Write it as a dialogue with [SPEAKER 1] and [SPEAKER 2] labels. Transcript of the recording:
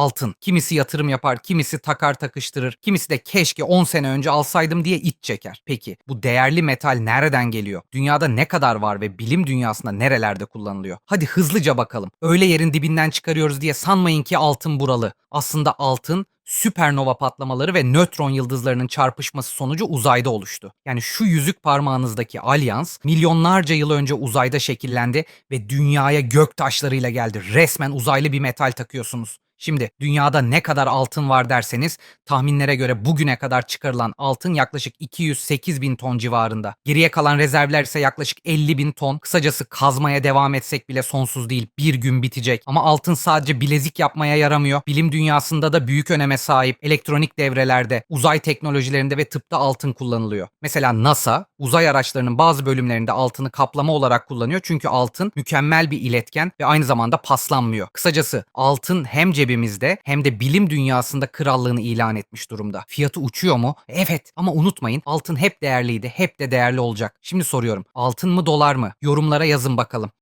[SPEAKER 1] altın. Kimisi yatırım yapar, kimisi takar takıştırır, kimisi de keşke 10 sene önce alsaydım diye iç çeker. Peki bu değerli metal nereden geliyor? Dünyada ne kadar var ve bilim dünyasında nerelerde kullanılıyor? Hadi hızlıca bakalım. Öyle yerin dibinden çıkarıyoruz diye sanmayın ki altın buralı. Aslında altın süpernova patlamaları ve nötron yıldızlarının çarpışması sonucu uzayda oluştu. Yani şu yüzük parmağınızdaki alyans milyonlarca yıl önce uzayda şekillendi ve dünyaya gök taşlarıyla geldi. Resmen uzaylı bir metal takıyorsunuz. Şimdi dünyada ne kadar altın var derseniz tahminlere göre bugüne kadar çıkarılan altın yaklaşık 208 bin ton civarında. Geriye kalan rezervler ise yaklaşık 50 bin ton. Kısacası kazmaya devam etsek bile sonsuz değil bir gün bitecek. Ama altın sadece bilezik yapmaya yaramıyor. Bilim dünyasında da büyük öneme sahip. Elektronik devrelerde, uzay teknolojilerinde ve tıpta altın kullanılıyor. Mesela NASA uzay araçlarının bazı bölümlerinde altını kaplama olarak kullanıyor. Çünkü altın mükemmel bir iletken ve aynı zamanda paslanmıyor. Kısacası altın hem cebimizde hem de bilim dünyasında krallığını ilan etmiş durumda. Fiyatı uçuyor mu? Evet ama unutmayın altın hep değerliydi, hep de değerli olacak. Şimdi soruyorum altın mı dolar mı? Yorumlara yazın bakalım.